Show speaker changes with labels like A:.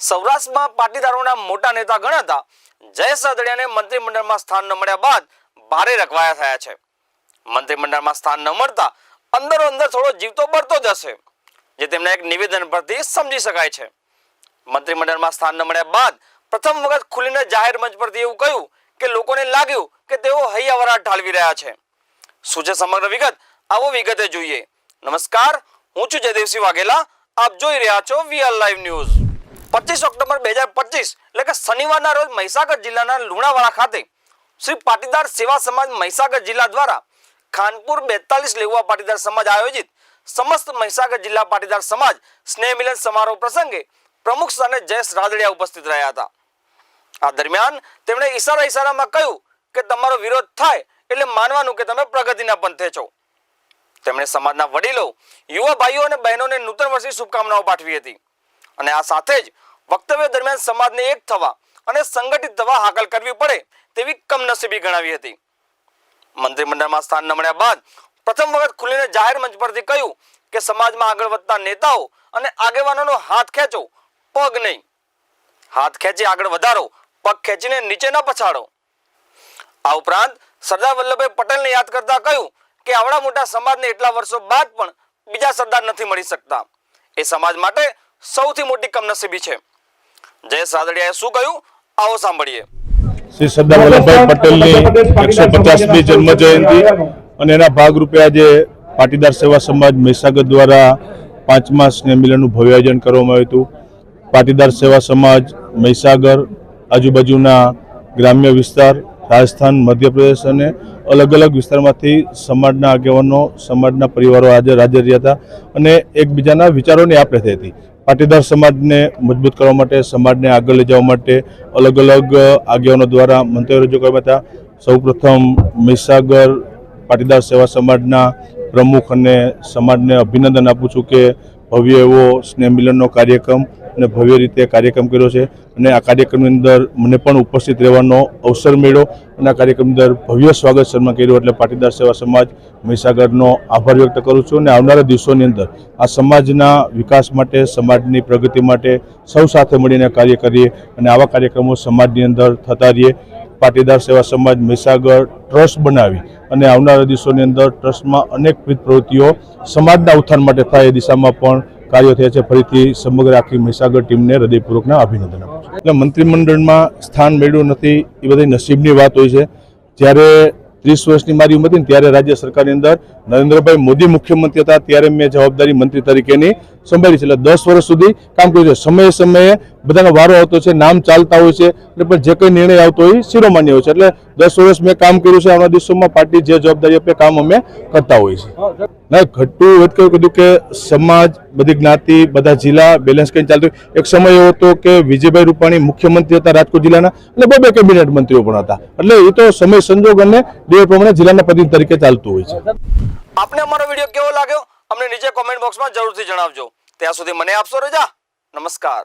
A: સૌરાષ્ટ્રમાં પાટીદારોના મોટા નેતા ગણાતા જયેશ રાદડિયાને મંત્રીમંડળમાં સ્થાન ન મળ્યા બાદ ભારે રખવાયા થયા છે. મંત્રીમંડળમાં સ્થાન ન મળતા અંદરો અંદર થોડો જીવતો બળતો જશે જે તેમના એક નિવેદન પરથી સમજી શકાય છે. મંત્રીમંડળમાં સ્થાન ન મળ્યા બાદ પ્રથમ વખત ખુલીને જાહેર મંચ પરથી એવું કહ્યું કે લોકોને લાગ્યું કે તેઓ હૈયાવરા ઢાળવી રહ્યા છે. શું છે સમગ્ર વિગત? આવો વિગતે જોઈએ. નમસ્કાર, હું છું જયદેવસિંહ વાઘેલા. આપ જોઈ રહ્યા છો વીઆર લાઈવ ન્યૂઝ પચીસ ઓક્ટોબર બે હજાર પચીસ, એટલે કે શનિવારના રોજ મહીસાગર જિલ્લાના લુણાવાડા ખાતે શ્રી પાટીદાર સેવા સમાજ મહીસાગર જિલ્લા દ્વારા ખાનપુર બેતાલીસ લેવા પાટીદાર સમાજ આયોજિત સમસ્ત મહીસાગર જિલ્લા પાટીદાર સમાજ સ્નેહ મિલન સમારોહ પ્રસંગે પ્રમુખ સ્થાને જયેશ રાદડિયા ઉપસ્થિત રહ્યા હતા. આ દરમિયાન તેમણે ઈશારા ઈશારામાં કહ્યું કે તમારો વિરોધ થાય એટલે માનવાનું કે તમે પ્રગતિના પંથે છો. તેમણે સમાજના વડીલો, યુવા ભાઈઓ અને બહેનોને નૂતન વર્ષની શુભકામનાઓ પાઠવી હતી. અને આ સાથે જ વક્તવ્ય દરમિયાન સમાજને એક થવા અને સંગઠિત થવા હાકલ કરવી પડે તેવી કમનસીબી ગણાવી હતી. મંત્રીમંડળમાં સ્થાન ન મળ્યા બાદ પ્રથમ વખત ખુલીને જાહેર મંચ પરથી કહ્યું કે સમાજમાં આગળ વધતા નેતાઓ અને આગેવાનોનો હાથ ખેંચો, પગ નહીં. હાથ ખેંચી આગળ વધારો, પગ ખેંચીને નીચે ન પછાડો. આ ઉપરાંત સરદાર વલ્લભભાઈ પટેલને યાદ કરતા કહ્યું કે આવડા મોટા સમાજને એટલા વર્ષો બાદ પણ બીજા સરદાર નથી મળી શકતા. એ સમાજ માટે સૌથી મોટી કમનસીબી છે. જય રાદડિયાએ શું કહ્યું? આવો સાંભળીએ.
B: શ્રી સરદાર વલ્લભભાઈ પટેલની એકસો પચાસમી જન્મ જયંતિ અને એના ભાગરૂપે આજે પાટીદાર સેવા સમાજ મહીસાગર દ્વારા પાંચમા સ્નેહમિલનનું ભવ્ય આયોજન કરવામાં આવ્યું હતું. પાટીદાર સેવા સમાજ મહીસાગર આજુબાજુના ગ્રામ્ય વિસ્તાર રાજસ્થાન મધ્યપ્રદેશ અને અલગ અલગ વિસ્તારમાંથી સમાજના આગેવાનો સમાજના પરિવારો હાજર હાજર રહ્યા હતા અને એકબીજાના વિચારોની આપ થઈ હતી. પાટીદાર સમાજને મજબૂત કરવા માટે, સમાજને આગળ લઈ જવા માટે અલગ અલગ આગેવાનો દ્વારા મંતવ્યો રજૂ કરવામાં હતા. સૌપ્રથમ મહીસાગર પાટીદાર સેવા સમાજના પ્રમુખ અને સમાજને અભિનંદન આપું છું કે ભવ્ય એવો સ્નેહ મિલનનો કાર્યક્રમ અને ભવ્ય રીતે કાર્યક્રમ કર્યો છે. અને આ કાર્યક્રમની અંદર મને પણ ઉપસ્થિત રહેવાનો અવસર મળ્યો અને આ કાર્યક્રમની અંદર ભવ્ય સ્વાગત સન્માન કર્યું. એટલે પાટીદાર સેવા સમાજ મહીસાગરનો આભાર વ્યક્ત કરું છું અને આવનારા દિવસોની અંદર આ સમાજના વિકાસ માટે, સમાજની પ્રગતિ માટે સૌ સાથે મળીને કાર્ય કરીએ અને આવા કાર્યક્રમો સમાજની અંદર થતા રહીએ. પાટીદાર સેવા સમાજ મહીસાગર ટ્રસ્ટ બનાવી અને આવનારા દિવસોની અંદર ટ્રસ્ટમાં અનેકવિધ પ્રવૃત્તિઓ સમાજના ઉત્થાન માટે થાય એ દિશામાં પણ કાર્યો થયા છે. ફરીથી સમગ્ર આખી મહીસાગર ટીમને હૃદયપૂર્વકના અભિનંદન આપું છું. એટલે મંત્રીમંડળમાં સ્થાન મેળવ્યું નથી એ બધી નસીબની વાત હોય છે. જ્યારે ત્રીસ વર્ષની મારી ઉંમર હતી ત્યારે રાજ્ય સરકારની અંદર નરેન્દ્રભાઈ મોદી મુખ્યમંત્રી હતા, ત્યારે મેં જવાબદારી મંત્રી તરીકેની સંભાળી છે. એટલે દસ વર્ષ સુધી કામ કર્યું છે. સમયે સમયે બધાનો વારો આવતો છે, નામ ચાલતા હોય છે, એટલે પણ જે કંઈ નિર્ણય આવતો હોય શિરોમાન્ય હોય છે. એટલે દસ વર્ષ મેં કામ કર્યું છે આવનારા દિવસોમાં પાર્ટી જે જવાબદારી આપે કામ અમે કરતા હોઈએ છીએ. ના ઘટતું કેવું કીધું કે સમાજ બધી જ્ઞાતિ બધા જિલ્લા બેલેન્સ કરીને ચાલતું હોય. એક સમય એવો હતો કે વિજયભાઈ રૂપાણી મુખ્યમંત્રી હતા રાજકોટ જિલ્લાના અને બે બે કેબિનેટ મંત્રીઓ પણ હતા. એટલે એ તો સમય સંજોગ અને દેવ પ્રમાણે જિલ્લાના પ્રતિનિધિ તરીકે ચાલતું હોય છે.
A: આપને અમારો વીડિયો કેવો લાગ્યો? અમને નીચે કોમેન્ટ બોક્સમાં જરૂરથી જણાવજો. ત્યાં સુધી મને આપશો રજા? નમસ્કાર.